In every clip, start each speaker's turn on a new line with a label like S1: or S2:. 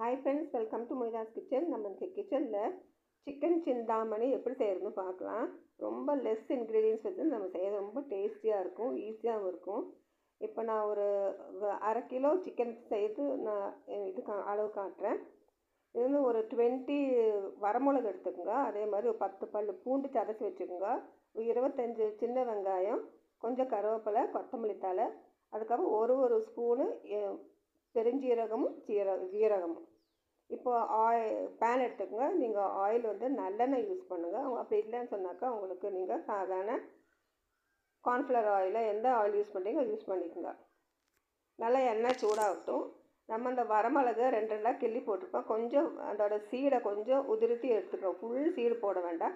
S1: Hi friends welcome to Moidas kitchen நம்ம இன்னைக்கு கிச்சனில் சிக்கன் சிந்தாமணி எப்படி செய்கிறதுன்னு பார்க்கலாம். ரொம்ப லெஸ் இன்க்ரீடியன்ஸ் வச்சு நம்ம செய்கிறது ரொம்ப டேஸ்டியாக இருக்கும் ஈஸியாகவும் இருக்கும். இப்போ நான் ஒரு அரை கிலோ சிக்கன் செய்து நான் இது கா அளவு காட்டுறேன். இது வந்து ஒரு டுவெண்ட்டி வரமிளகு எடுத்துக்கோங்க. அதே மாதிரி ஒரு பத்து பல் பூண்டு சதச்சி வச்சுக்கோங்க. ஒரு இருபத்தஞ்சி சின்ன வெங்காயம் கொஞ்சம் கருவேப்பிலை கொத்தமல்லி தழை அதுக்கப்புறம் ஒரு ஒரு ஸ்பூனு பெருஞ்சீரகமும் சீர ஜீரகமும் இப்போ ஆயில் பேன் எடுத்துக்கோங்க. நீங்கள் ஆயில் வந்து நல்லெண்ணெய் யூஸ் பண்ணுங்கள் அப்படி இல்லைன்னு சொன்னாக்கா உங்களுக்கு நீங்கள் சாதாரண கார்ன்ஃப்ளவர் ஆயிலை எந்த ஆயில் யூஸ் பண்ணுறீங்க யூஸ் பண்ணிக்கோங்க. நல்லா எண்ணெய் சூடாகட்டும். நம்ம அந்த வரமிளகு ரெண்டு ரெண்டாக கிள்ளி போட்டிருப்போம். கொஞ்சம் அதோட சீடை கொஞ்சம் உதிர்த்தி எடுத்துக்கோ ஃபுல் சீடு போட வேண்டாம்.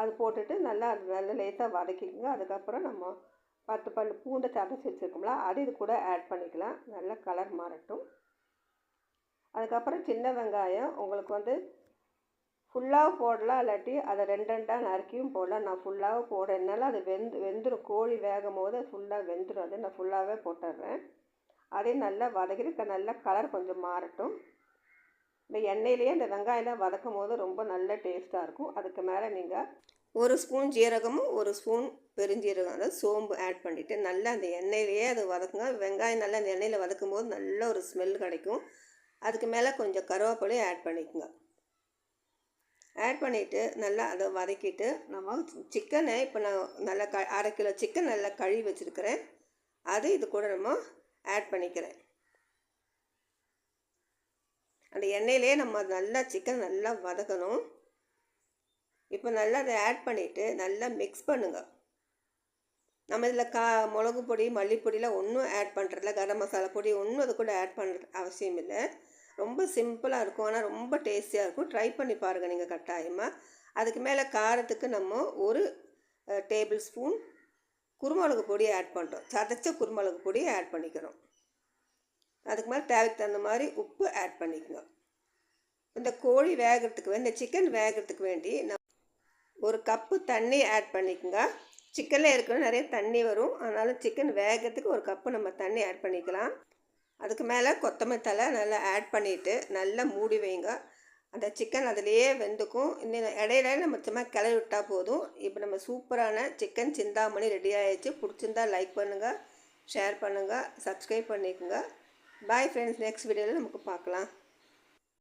S1: அது போட்டுட்டு நல்லா அது நல்லா லேசாக வதக்கிக்கோங்க. அதுக்கப்புறம் நம்ம பத்து பல் பூண்டை சதைச்சி வச்சுருக்கோம்ல அது இது கூட ஆட் பண்ணிக்கலாம். நல்லா கலர் மாறட்டும். அதுக்கப்புறம் சின்ன வெங்காயம் உங்களுக்கு வந்து ஃபுல்லாக போடலாம் இல்லாட்டி அதை ரெண்டு ரெண்டாக நறுக்கியும் போடலாம். நான் ஃபுல்லாக போடுறதுனால அது வெந்து வெந்துடும் கோழி வேகும் போது ஃபுல்லாக வெந்துடும் அது நான் ஃபுல்லாகவே போட்டுடுறேன் அதையும் நல்லா வதக்கிட்டு நல்லா கலர் கொஞ்சம் மாறட்டும். இந்த எண்ணெயிலேயே இந்த வெங்காயம்லாம் வதக்கும் போது ரொம்ப நல்ல டேஸ்ட்டாக இருக்கும். அதுக்கு மேலே நீங்கள் ஒரு ஸ்பூன் ஜீரகமும் ஒரு ஸ்பூன் பெருஞ்சீரகம். அதாவது சோம்பு ஆட் பண்ணிவிட்டு நல்லா அந்த எண்ணெயிலேயே அது வதக்குங்க. வெங்காயம் நல்லா அந்த எண்ணெயில் வதக்கும் போது நல்ல ஒரு ஸ்மெல் கிடைக்கும். அதுக்கு மேலே கொஞ்சம் கருவேப்பிலையும் ஆட் பண்ணிக்கோங்க. ஆட் பண்ணிவிட்டு நல்லா அதை வதக்கிட்டு நம்ம சிக்கனை இப்போ நான் நல்லா க அரை கிலோ சிக்கன் நல்லா கழுவி வச்சுருக்கிறேன். அது இது கூட நம்ம ஆட் பண்ணிக்கிறேன். அந்த எண்ணெயிலே நம்ம நல்லா சிக்கன் நல்லா வதக்கணும். இப்போ நல்லா அதை ஆட் பண்ணிவிட்டு நல்லா மிக்ஸ் பண்ணுங்கள் நம்ம இதில் கா மிளகு பொடி மல்லிப்பொடிலாம் ஒன்றும் ஆட் பண்ணுறதில்ல கரம் மசாலா பொடி ஒன்றும் அது கூட ஆட் பண்ணுறது அவசியம் இல்லை. ரொம்ப சிம்பிளாக இருக்கும். ஆனால் ரொம்ப டேஸ்டியாக இருக்கும். ட்ரை பண்ணி பாருங்கள் நீங்கள் கட்டாயமாக அதுக்கு மேலே காரத்துக்கு நம்ம ஒரு டேபிள் ஸ்பூன் குருமிளகு பொடியை ஆட் பண்ணுறோம் சதைச்ச குருமிளகு பொடியை ஆட் பண்ணிக்கிறோம். அதுக்கு மேலே தேவைக்கு தகுந்த மாதிரி உப்பு ஆட் பண்ணிக்கோங்க. இந்த கோழி வேகிறதுக்கு வேண்டி இந்த சிக்கன் வேகிறதுக்கு வேண்டி ஒரு கப்பு தண்ணி ஆட் பண்ணிக்கோங்க. சிக்கனில் இருக்கணும் நிறைய தண்ணி வரும். அதனால சிக்கன் வேகத்துக்கு ஒரு கப்பு நம்ம தண்ணி ஆட் பண்ணிக்கலாம். அதுக்கு மேலே கொத்தமல்லி தழை நல்லா ஆட் பண்ணிவிட்டு நல்லா மூடி வைங்க. அந்த சிக்கன் அதிலேயே வெந்துக்கும். இன்னும் இடையில நம்ம சும்மா கிளறி விட்டால் போதும். இப்போ நம்ம சூப்பரான சிக்கன் சிந்தாமணி ரெடி ஆகிடுச்சு பிடிச்சிருந்தா லைக் பண்ணுங்கள் ஷேர் பண்ணுங்கள் சப்ஸ்கிரைப் பண்ணிக்கோங்க. பாய் ஃப்ரெண்ட்ஸ் நெக்ஸ்ட் வீடியோவில் நமக்கு பார்க்கலாம்.